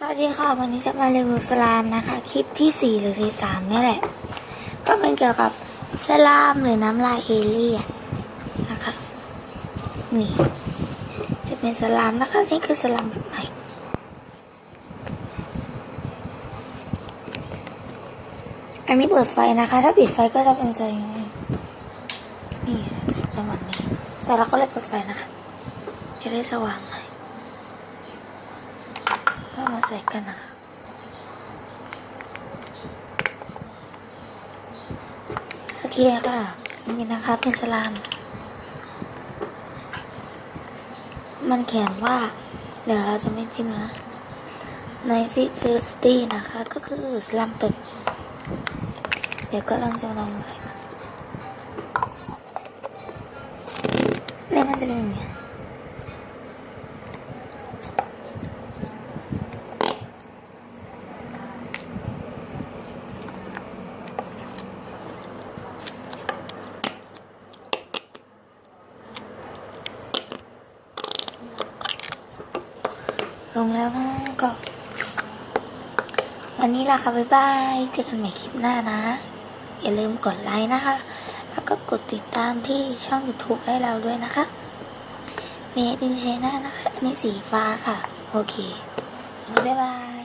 สวัสดีค่ะ วันนี้จะมารีวิวสลามนะคะ คลิปที่ 4 หรือที่3นี่แหละ ก็เป็นเกี่ยวกับสลามหรือน้ำลายเอเลี่ยนนะคะ นี่ จะเป็นสลามนะคะนี่คือสลามแบบใหม่อันนี้เปิดไฟนะคะ ถ้าปิดไฟก็จะเป็นแสงนี่สงประมาณนี้ แต่เราก็เลยเปิดไฟนะคะ จะได้สว่าง ใส่กันนะคะโอเคค่ะ นี่นะคะเป็นสลาม มันเขียนว่า เดี๋ยวเราจะไม่จิ้มนะในซิเซสตี้นะคะ ก็คือสลามตึก เดี๋ยวก็ลองจะลองใส่มาแล้วมันจะเป็นอย่างเลงแล้วนะก็ วันนี้ล่ะค่ะ บ๊ายบาย เจอกันใหม่คลิปหน้านะ อย่าลืมกดไลค์นะคะ แล้วก็กดติดตามที่ช่อง YouTube ให้เราด้วยนะคะเมดินเชน่านะคะ อันนี้สีฟ้าค่ะ โอเค บ๊ายบาย